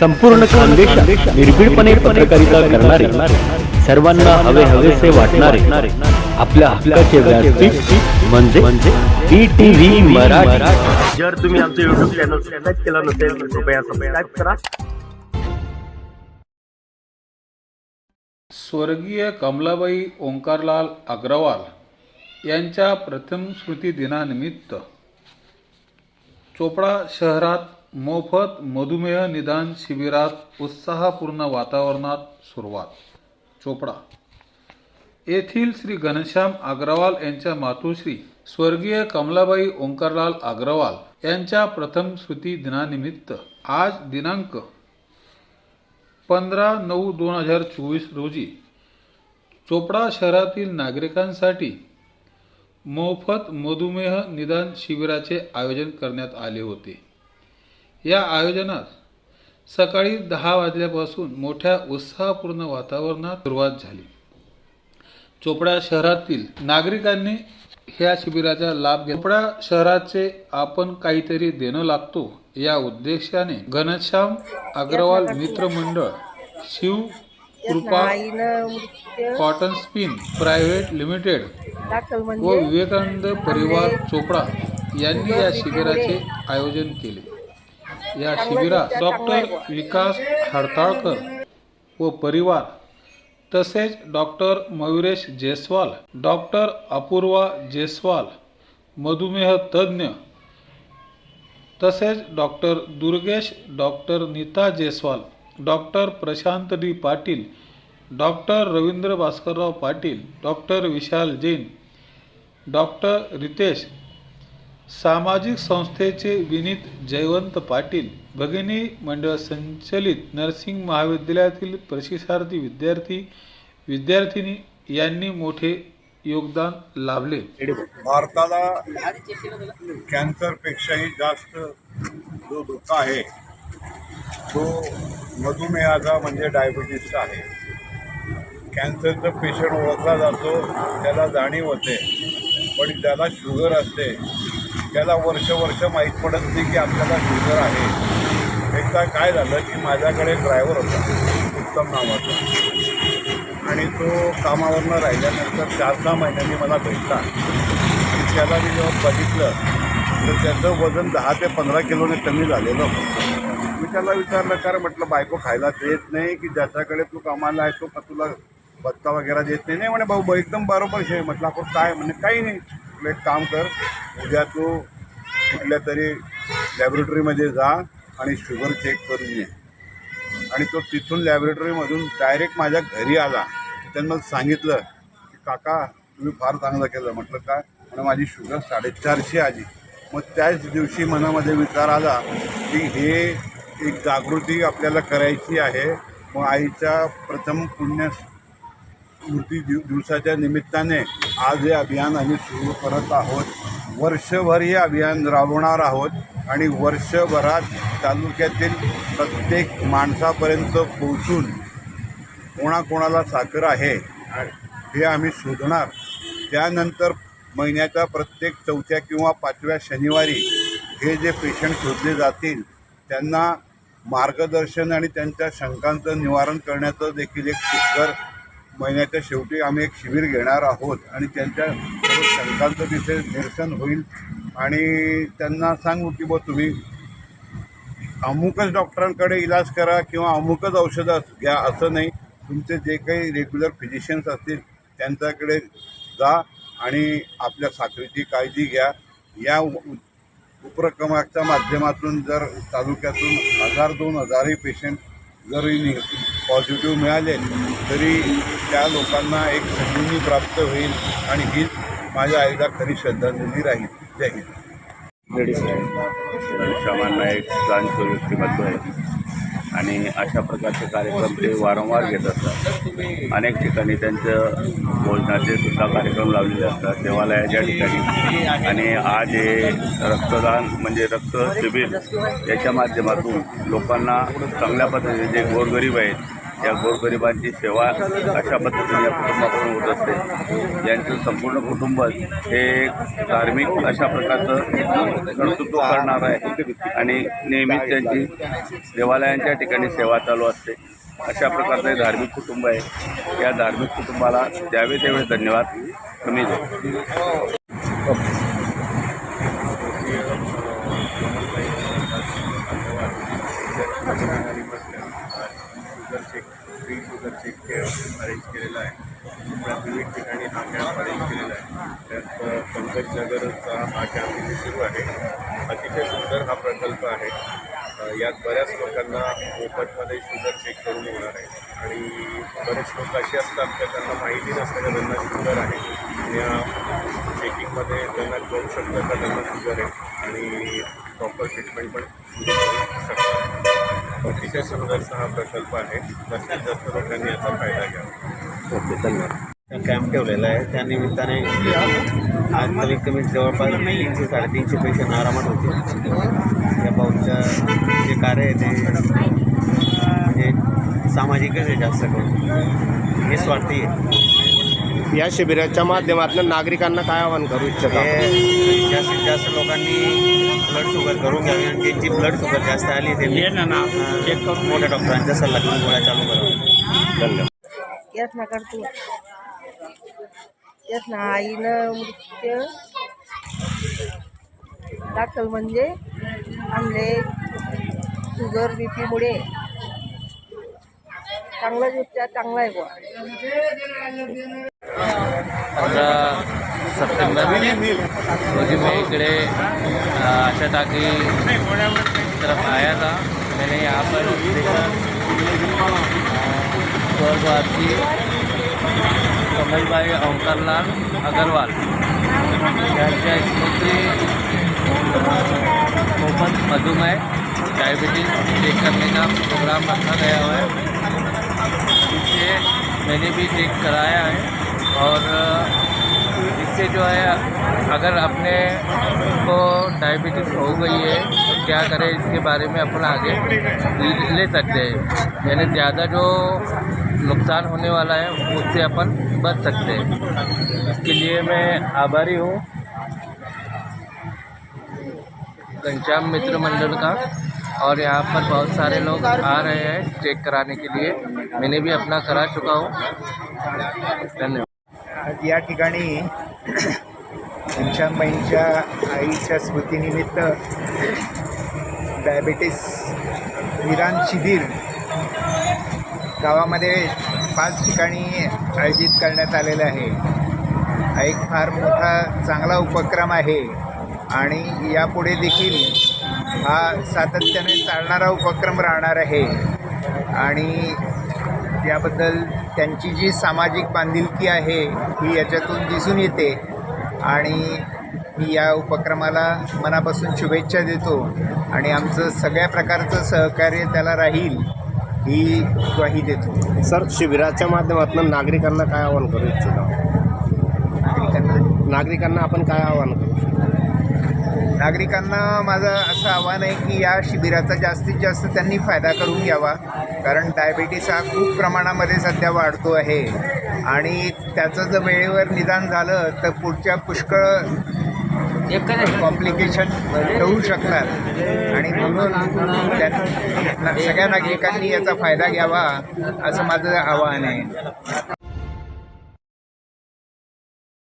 संपूर्ण खानदेशात निर्भीडपणे पत्रकारिता करणारे सर्वांना हवे हवेसे वाटणारे आपल्या हक्काचे व्यासपीठ म्हणजे म्हणजे ईटीव्ही मराठी. जर तुम्ही आमचं युट्यूब चॅनल सबस्क्राईब केला नसेल तर कृपया सबस्क्राईब करा. स्वर्गीय कमलाबाई ओंकारलाल अग्रवाल यांच्या प्रथम स्मृती दिनानिमित्त चोपडा शहरात मोफत मधुमेह निदान शिबिरात उत्साहपूर्ण वातावरणात सुरुवात. चोपडा. येथील श्री घनश्याम अग्रवाल यांच्या मातोश्री स्वर्गीय कमलाबाई ओंकारलाल अग्रवाल यांच्या प्रथम स्मृती दिनानिमित्त आज दिनांक पंधरा नऊ दोन हजार चोवीस रोजी चोपडा शहरातील नागरिकांसाठी मोफत मधुमेह निदान शिबिराचे आयोजन करण्यात आले होते. या आयोजनात सकाळी दहा वाजल्यापासून मोठ्या उत्साहपूर्ण वातावरणात सुरुवात झाली. चोपडा शहरातील नागरिकांनी ह्या शिबिराचा लाभ घेतला चोपडा शहराचे आपण काहीतरी देणं लागतो या उद्देशाने घनश्याम अग्रवाल मित्र मंडळ शिव कृपा कॉटन स्पिन प्रायव्हेट लिमिटेड दाखल व म्हणजे विवेकानंद परिवार चोपडा यांनी या शिबिराचे आयोजन केले. या शिबिरात डॉक्टर विकास हडताळकर व परिवार तसेच डॉक्टर मयुरेश जयस्वाल डॉक्टर अपूर्वा जयस्वाल मधुमेह तज्ज्ञ तसेच doctor Durgesh doctor Neeta Jaiswal doctor Prashant D Patil doctor Ravindra Bhaskarrao Patil doctor Vishal Jain doctor Ritesh सामाजिक संस्थेचे विनीत जयवंत पाटील भगिनी मंडळ संचलित नर्सिंग महाविद्यालयातील प्रशिक्षार्थी विद्यार्थी विद्यार्थिनी यांनी मोठे योगदान लाभले. भारताला कॅन्सरपेक्षाही जास्त जो धोका आहे तो मधुमेहाचा म्हणजे डायबिटीसचा आहे. कॅन्सरचा पेशंट ओळखला जातो त्याला जाणीव होते पण ज्याला शुगर असते त्याला वर्ष वर्ष माहीत पडत नाही की आपल्याला शुगर आहे. एकदा काय झालं की माझ्याकडे ड्रायव्हर होता उत्तम नावाचा. आणि तो कामावरनं राहिल्यानंतर चार सहा महिन्यांनी मला भेटला. त्याला मी जेव्हा बघितलं तर त्याचं वजन दहा ते पंधरा किलोने कमी झालेलं होतं. मी त्याला विचारलं कारण म्हटलं बायको खायला देत नाही की ज्याच्याकडे तू कामाला आहे तो का तुला भत्ता वगैरे देत नाही? नाही म्हणे भाऊ भाऊ एकदम बरोबर शे. म्हटलं आपण काय? म्हणे काही नाही. तुला एक काम कर उद्या तू कुठल्या तरी लॅबोरेटरीमध्ये जा आणि शुगर चेक करून ये. आणि तो तिथून लॅबोरेटरीमधून डायरेक्ट माझ्या घरी आला. त्यांना सांगितलं की काका तुम्ही फार चांगलं केलं. म्हटलं काय? म्हणे माझी शुगर साडेचारशे आली. मग त्याच दिवशी मनामध्ये विचार आला की हे एक जागृती आपल्याला करायची आहे. मग आईच्या प्रथम पुण्य स्मृती दिव दिवसाच्या निमित्ताने आज हे अभियान आम्ही सुरू करत आहोत. वर्षभर हे अभियान राबवणार आहोत आणि वर्षभरात तालुक्यातील प्रत्येक माणसापर्यंत पोहोचून कोणाकोणाला साखर आहे हे आम्ही शोधणार. त्यानंतर महिन्याच्या प्रत्येक चौथ्या किंवा पाचव्या शनिवारी हे जे पेशंट शोधले जातील त्यांना मार्गदर्शन आणि त्यांच्या शंकांचं निवारण करण्याचं देखील एक शिखर महिन्याच्या शेवटी आम्ही एक शिबिर घेणार आहोत आणि त्यांच्या शंकांचं तिथे निरसन होईल. आणि त्यांना सांगू की बुवा तुम्ही अमुकच डॉक्टरांकडे इलाज करा किंवा अमुकच औषधं घ्या असं नाही. तुमचे जे काही रेग्युलर फिजिशियन्स असतील त्यांच्याकडे जा आणि आपल्या साखरेची काळजी घ्या. या उपक्रमाच्या माध्यमातून जर तालुक्यातून हजार दोन हजारही पेशंट जरी नि पॉझिटिव्ह मिळाले तरी त्या लोकांना एक संजीवनी प्राप्त होईल आणि हीच माझ्या आईला खरी श्रद्धांजली राहील. जय हिंद. श्रमांना एक जाणीव व्यक्तिमत्व आहे आणि अशा प्रकारचे कार्यक्रम ते वारंवार घेत असतात. अनेक ठिकाणी त्यांचं भोजनाचे सुद्धा कार्यक्रम लावलेले असतात. देवालयाच्या ठिकाणी. आणि आज हे रक्तदान म्हणजे रक्त शिबिर याच्या माध्यमातून लोकांना चांगल्या पद्धतीने जे गोरगरीब आहेत या गोरगरिबांची सेवा अशा पद्धतीने या कुटुंबाकडून होत असते. यांचं संपूर्ण कुटुंब हे धार्मिक अशा प्रकारचं कर्तृत्व करणार आहे. आणि नेहमीच त्यांची देवालयांच्या ठिकाणी सेवा चालू असते. अशा प्रकारचं धार्मिक कुटुंब आहे. या धार्मिक कुटुंबाला द्यावे तेवढे धन्यवाद कमी देऊ sugar check free sugar check arrange केलेला आहे त्यात विविध ठिकाणी हा कॅम्प अरेंज केलेला आहे त्यात अ, पंकज नगरचा हा कॅम्प इथे सुरू आहे अतिशय सुंदर हा प्रकल्प आहे अ, यात बऱ्याच लोकांना मोफतमध्ये शुगर चेक करून होणार आहे. आणि बरेच लोक असे असतात की त्यांना माहिती नसतं का त्यांना शुगर आहे. या चेकिंगमध्ये त्यांना कळू शकतं का त्यांना शुगर आहे. आणि प्रॉपर ट्रीटमेंट पण शकतात. अतिशय सुंदरचा हा प्रकल्प आहे. जास्तीत जास्त लोकांनी याचा फायदा घ्यावा. ओके धन्यवाद. कॅम्प ठेवलेला आहे. त्या निमित्ताने आज कमीत कमी जवळपास तीनशे साडेतीनशे पेशंट आरामात होते. भाऊचं जे कार्य आहे ते म्हणजे सामाजिकच आहे जास्त करून. निस्वार्थी आहे. या शिबिराच्या माध्यमातून नागरिकांना काय आवाहन करू इच्छिता? हे जास्तीत जास्त लोकांनी ब्लड शुगर करून घ्यावी आणि ज्यांची ब्लड शुगर जास्त आली ते चेक करून मोठ्या डॉक्टरांचा सल्ला घेऊन गोळ्या चालू करावा धन्यवाद. येत ना करतो. येत ना आईनं मृत्यू दाखल म्हणजे आमले शुगर बी पीमुळे चांगलाच उपचार चांगला आहे बुवा. पंधरा सप्टेंबर रोजी मी इकडे आशा टाकी तरफ आया था. मैंने यहाँ पर देखा स्वर्गवासी कमलभाई ओंकारलाल अग्रवाल। यांच्या स्मृती। मधुमेह डायबिटीज़ चेक करने का प्रोग्राम रखा गया है। इससे मैंने भी चेक कराया है और इससे जो है, अगर अपने को डायबिटीज़ हो गई है तो क्या करें इसके बारे में अपन आगे ले सकते हैं। यानी ज़्यादा जो नुकसान होने वाला है, उससे अपन बच सकते हैं। इसके लिए मैं आभारी हूँ। घनश्याम मित्र मंडल का? और यहाँ पर बहुत सारे लोग आ रहे हैं चेक कराने के लिए। मैंने भी अपना करा चुका हूँ। धन्यवाद। या ठिकाणी घनश्यामबाईंच्या आईच्या स्मृतीनिमित्त डायबेटीस निदान शिबिर गावामध्ये पाच ठिकाणी आयोजित करण्यात आलेलं आहे. हा एक फार मोठा चांगला उपक्रम आहे. आणि यापुढे देखील हा सातत्याने चालणारा उपक्रम राहणार आहे. आणि त्याबद्दल त्यांची जी सामाजिक बांधिलकी आहे ही याच्यातून दिसून येते. आणि मी या उपक्रमाला मनापासून शुभेच्छा देतो. आणि आमचं सगळ्या प्रकारचं सहकार्य त्याला राहील ही ग्वाही देतो. सर शिबिराच्या माध्यमातून नागरिकांना काय आवाहन करू इच्छिता? नागरिकांना? नागरिकांना आपण काय आवाहन करू नागरिकांना माझं असं आव्हान आहे की या शिबिराचा जास्तीत जास्त त्यांनी फायदा करून घ्यावा. कारण डायबिटीस हा खूप प्रमाणामध्ये सध्या वाढतो आहे. आणि त्याचं जर वेळेवर निदान झालं तर पुढच्या पुष्कळ कॉम्प्लिकेशन होऊ शकतात आणि म्हणून सगळ्या नागरिकांनी याचा फायदा घ्यावा असं माझं आवाहन आहे.